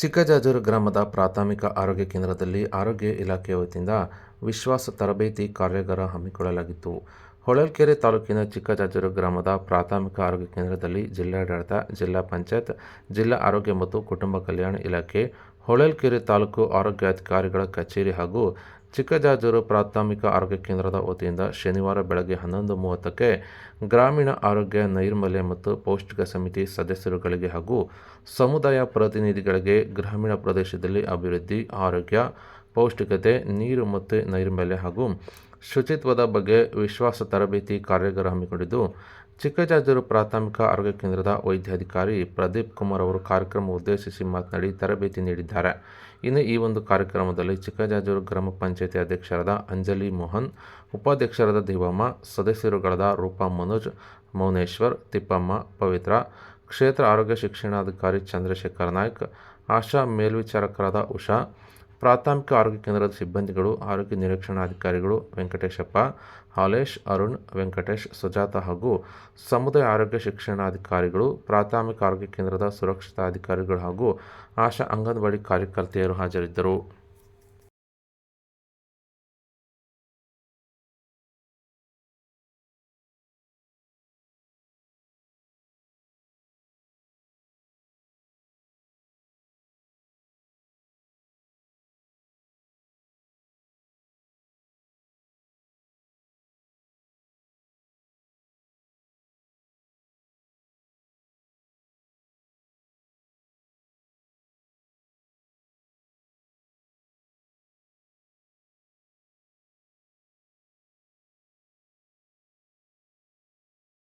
ಚಿಕ್ಕಜಾಜೂರು ಗ್ರಾಮದ ಪ್ರಾಥಮಿಕ ಆರೋಗ್ಯ ಕೇಂದ್ರದಲ್ಲಿ ಆರೋಗ್ಯ ಇಲಾಖೆ ವತಿಯಿಂದ ವಿಶ್ವಾಸ ತರಬೇತಿ ಕಾರ್ಯಾಗಾರ ಹಮ್ಮಿಕೊಳ್ಳಲಾಗಿತ್ತು. ಹೊಳಲ್ಕೆರೆ ತಾಲೂಕಿನ ಚಿಕ್ಕಜಾಜೂರು ಗ್ರಾಮದ ಪ್ರಾಥಮಿಕ ಆರೋಗ್ಯ ಕೇಂದ್ರದಲ್ಲಿ ಜಿಲ್ಲಾಡಳಿತ, ಜಿಲ್ಲಾ ಪಂಚಾಯತ್, ಜಿಲ್ಲಾ ಆರೋಗ್ಯ ಮತ್ತು ಕುಟುಂಬ ಕಲ್ಯಾಣ ಇಲಾಖೆ ಹೊಳಲ್ಕೆರೆ ತಾಲೂಕು ಆರೋಗ್ಯಾಧಿಕಾರಿಗಳ ಕಚೇರಿ ಹಾಗೂ ಚಿಕ್ಕಜಾಜೂರು ಪ್ರಾಥಮಿಕ ಆರೋಗ್ಯ ಕೇಂದ್ರದ ವತಿಯಿಂದ ಶನಿವಾರ ಬೆಳಗ್ಗೆ ಹನ್ನೊಂದು ಮೂವತ್ತಕ್ಕೆ ಗ್ರಾಮೀಣ ಆರೋಗ್ಯ ನೈರ್ಮಲ್ಯ ಮತ್ತು ಪೌಷ್ಟಿಕ ಸಮಿತಿ ಸದಸ್ಯರುಗಳಿಗೆ ಹಾಗೂ ಸಮುದಾಯ ಪ್ರತಿನಿಧಿಗಳಿಗೆ ಗ್ರಾಮೀಣ ಪ್ರದೇಶದಲ್ಲಿ ಅಭಿವೃದ್ಧಿ, ಆರೋಗ್ಯ ಪೌಷ್ಟಿಕತೆ, ನೀರು ಮತ್ತು ನೈರ್ಮಲ್ಯ ಹಾಗೂ ಶುಚಿತ್ವದ ಬಗ್ಗೆ ವಿಶ್ವಾಸ ತರಬೇತಿ ಕಾರ್ಯಾಗಾರ ಹಮ್ಮಿಕೊಂಡಿದ್ದು, ಚಿಕ್ಕಜಾಜೂರು ಪ್ರಾಥಮಿಕ ಆರೋಗ್ಯ ಕೇಂದ್ರದ ವೈದ್ಯಾಧಿಕಾರಿ ಪ್ರದೀಪ್ ಕುಮಾರ್ ಅವರು ಕಾರ್ಯಕ್ರಮ ಉದ್ದೇಶಿಸಿ ಮಾತನಾಡಿ ತರಬೇತಿ ನೀಡಿದ್ದಾರೆ. ಇನ್ನು ಈ ಒಂದು ಕಾರ್ಯಕ್ರಮದಲ್ಲಿ ಚಿಕ್ಕಜಾಜೂರು ಗ್ರಾಮ ಪಂಚಾಯತಿ ಅಧ್ಯಕ್ಷರಾದ ಅಂಜಲಿ ಮೋಹನ್, ಉಪಾಧ್ಯಕ್ಷರಾದ ದೇವಮ್ಮ, ಸದಸ್ಯರುಗಳಾದ ರೂಪಾ ಮನೋಜ್, ಮೌನೇಶ್ವರ್, ತಿಪ್ಪಮ್ಮ, ಪವಿತ್ರ, ಕ್ಷೇತ್ರ ಆರೋಗ್ಯ ಶಿಕ್ಷಣಾಧಿಕಾರಿ ಚಂದ್ರಶೇಖರ್ ನಾಯ್ಕ್, ಆಶಾ ಮೇಲ್ವಿಚಾರಕರಾದ ಉಷಾ ಪ್ರಾಥಮಿಕ ಆರೋಗ್ಯ ಕೇಂದ್ರದ ಸಿಬ್ಬಂದಿಗಳು, ಆರೋಗ್ಯ ನಿರೀಕ್ಷಣಾಧಿಕಾರಿಗಳು ವೆಂಕಟೇಶಪ್ಪ, ಹಾಲೇಶ್, ಅರುಣ್ ವೆಂಕಟೇಶ್, ಸುಜಾತ ಹಾಗೂ ಸಮುದಾಯ ಆರೋಗ್ಯ ಶಿಕ್ಷಣಾಧಿಕಾರಿಗಳು, ಪ್ರಾಥಮಿಕ ಆರೋಗ್ಯ ಕೇಂದ್ರದ ಸುರಕ್ಷತಾ ಅಧಿಕಾರಿಗಳು ಹಾಗೂ ಆಶಾ ಅಂಗನವಾಡಿ ಕಾರ್ಯಕರ್ತೆಯರು ಹಾಜರಿದ್ದರು.